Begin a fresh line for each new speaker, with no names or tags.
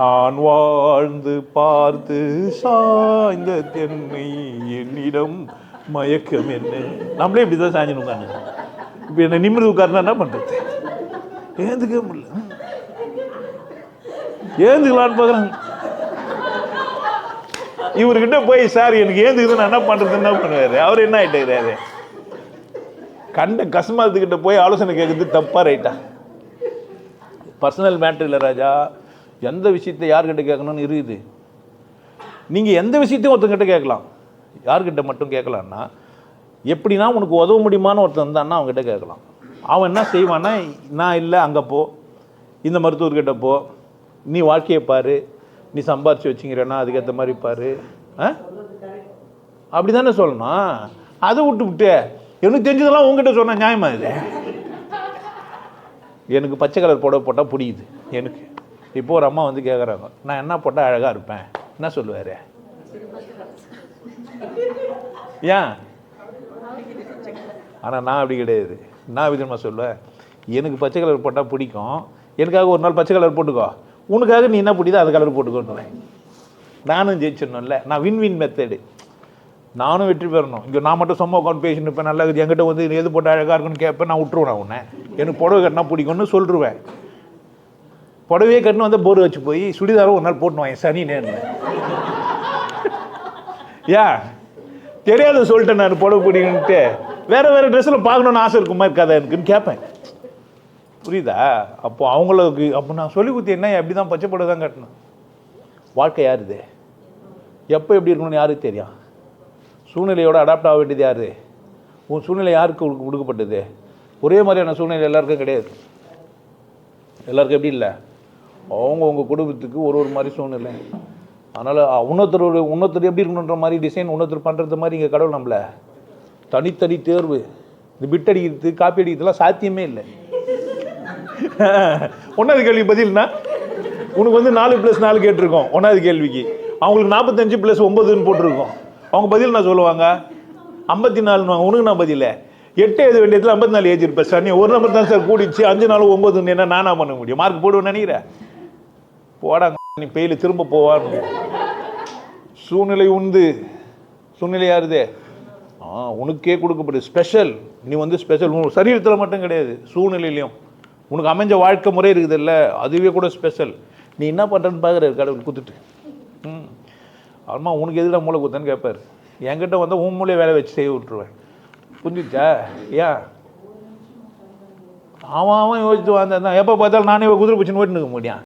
நான் வாழ்ந்து பார்த்து சாய்ந்த தென்னை என்னிடம் மயக்கம் என்ன. நம்மளே இப்படி தான் சாஞ்சு உட்காந்து இப்போ என்னை நிமிர்ந்து உட்காருன்னா என்ன பண்ணுறது ஏந்துக்கவே முடியல. ஏந்துக்கலான்னு பார்க்குறாங்க. இவர்கிட்ட போய் சார் எனக்கு ஏந்துக்குது நான் என்ன பண்ணுறதுன்னு என்ன பண்ணுவார்? அவர் என்ன ஆகிட்டாரு கண்ட கஸ்மாத்துக்கிட்ட போய் ஆலோசனை கேட்குறது தப்பாக ரைட்டா? பர்சனல் மேட்ரு இல்லை ராஜா. எந்த விஷயத்தை யார்கிட்ட கேட்கணும்னு இருக்குது? நீங்கள் எந்த விஷயத்தையும் ஒருத்தங்கிட்ட கேட்கலாம். யார்கிட்ட மட்டும் கேட்கலான்னா எப்படின்னா உனக்கு உதவ முடியுமான்னு ஒருத்தன் இருந்தான்னா அவங்ககிட்ட கேட்கலாம். அவன் என்ன செய்வான்னா நான் இல்லை அங்கே போ. இந்த மருத்துவர்கிட்ட போ. நீ வாழ்க்கையை பாரு. நீ சம்பாரிச்சு வச்சுங்கிறேன்னா அதுக்கேற்ற மாதிரி பாரு. ஆ? அப்படி தானே சொல்லணும் அதை விட்டு விட்டு எனக்கு தெரிஞ்சதெல்லாம் உங்ககிட்ட சொன்ன நியாயமா இது? எனக்கு பச்சை கலர் புடவை போட்டால் பிடிக்குது எனக்கு. இப்போ ஒரு அம்மா வந்து கேட்குறாங்க நான் என்ன போட்டால் அழகாக இருப்பேன்? என்ன சொல்லுவார்? ஏன்? ஆனால் நான் அப்படி கிடையாது. நான் விதமாக சொல்லுவேன்? எனக்கு பச்சை கலர் போட்டால் பிடிக்கும். எனக்காக ஒரு நாள் பச்சை கலர் போட்டுக்கோ. உனக்காக நீ என்ன பிடிதோ அது கலர் போட்டுக்கோன்னுவேன். நானும் ஜெயிச்சிடணும்ல. நான் வின் வின் மெத்தடு நானும் வெற்றி பெறணும். இங்கே நான் மட்டும் சும்மா உட்காந்து பேசிட்டு இருப்பேன். நல்லா இருக்குது. என்கிட்ட வந்து எது போட்டால் அழகாக இருக்குன்னு கேட்பேன் நான் விட்டுருவேன் உன்னை. எனக்கு புடவை கட்டினா பிடிக்கும்னு சொல்லிடுவேன் புடவையே கட்டினு வந்து போர் வச்சு போய் சுடிதாரம் ஒரு நாள் போட்டுன்னு வாங்க சனி நேர்னு ஏன் தெரியாத சொல்லிட்டேன் நான் புடவை பிடிக்குன்ட்டு வேற வேற ட்ரெஸ்ஸில் பார்க்கணுன்னு ஆசை இருக்குமா இருக்காதா எனக்குன்னு கேட்பேன் புரியுதா? அப்போ அவங்களுக்கு அப்போ நான் சொல்லி கொடுத்து என்ன அப்படி தான் பச்சை புடவை தான் கட்டணும். வாழ்க்கை யார் இது? எப்போ எப்படி இருக்கணும்னு யாருக்கு தெரியும்? சூழ்நிலையோட அடாப்ட் ஆக வேண்டியது யார்? உன் சூழ்நிலை யாருக்கு கொடுக்கப்பட்டது ஒரே மாதிரியான சூழ்நிலை எல்லாருக்கும் கிடையாது. எல்லாருக்கும் எப்படி இல்லை? அவங்க உங்கள் குடும்பத்துக்கு ஒரு ஒரு மாதிரி சூழ்நிலை. அதனால் உன்னத்தரோட இன்னொருத்தர் எப்படி இருக்கணுன்ற மாதிரி டிசைன் இன்னொருத்தர் பண்ணுறது மாதிரி இங்கே கடவுள் நம்மள. தனித்தனி தேர்வு. இந்த பிட் அடிக்கிறது காப்பி அடிக்கிறதுலாம் சாத்தியமே இல்லை. ஒன்றாவது கேள்வி பதில்னா உனக்கு வந்து நாலு ப்ளஸ் நாலு கேட்டிருக்கோம் ஒன்றாவது கேள்விக்கு. அவங்களுக்கு நாற்பத்தஞ்சு ப்ளஸ் ஒம்பதுன்னு போட்டிருக்கோம். அவங்க பதில் நான் சொல்லுவாங்க? ஐம்பத்தி நாலுன்னு உனக்கு நான் பதில்? எட்டு எழுத வேண்டியதுல ஐம்பத்தி நாலு ஏஜ் இருப்பேன் சார். நீ ஒரு நம்பர் தான் சார் கூடிச்சு அஞ்சு நாள் ஒம்பதுன்னு என்ன நானா பண்ண முடியும்? மார்க் போடுவேன்னு நினைக்கிறேன். போடாங்க நீ பெயில் திரும்ப போவான்னு சூழ்நிலை உண்டு. சூழ்நிலை இருதே ஆ உனக்கே கொடுக்கப்படுது ஸ்பெஷல் நீ வந்து ஸ்பெஷல் உன் சரீரத்தில் மட்டும் கிடையாது சூழ்நிலையிலையும். உனக்கு அமைஞ்ச வாழ்க்கை முறை இருக்குதுல்ல அதுவே கூட ஸ்பெஷல் நீ என்ன பண்ணுறன்னு பார்க்குற கடவுள் குத்துட்டு. ம். அம்மா உனக்கு எதுல மூளை குத்தன்னு கேட்பார் என்கிட்ட வந்து உன் மூலையை வேலை வச்சு செய்ய விட்டுருவேன். புரிஞ்சுச்சா? ஏன் அவன் அவன் வந்தேன் வந்தான் எப்போ பார்த்தாலும் நானே குதிரை பிடிச்சின்னு ஓட்டின்னு இருக்க முடியும்.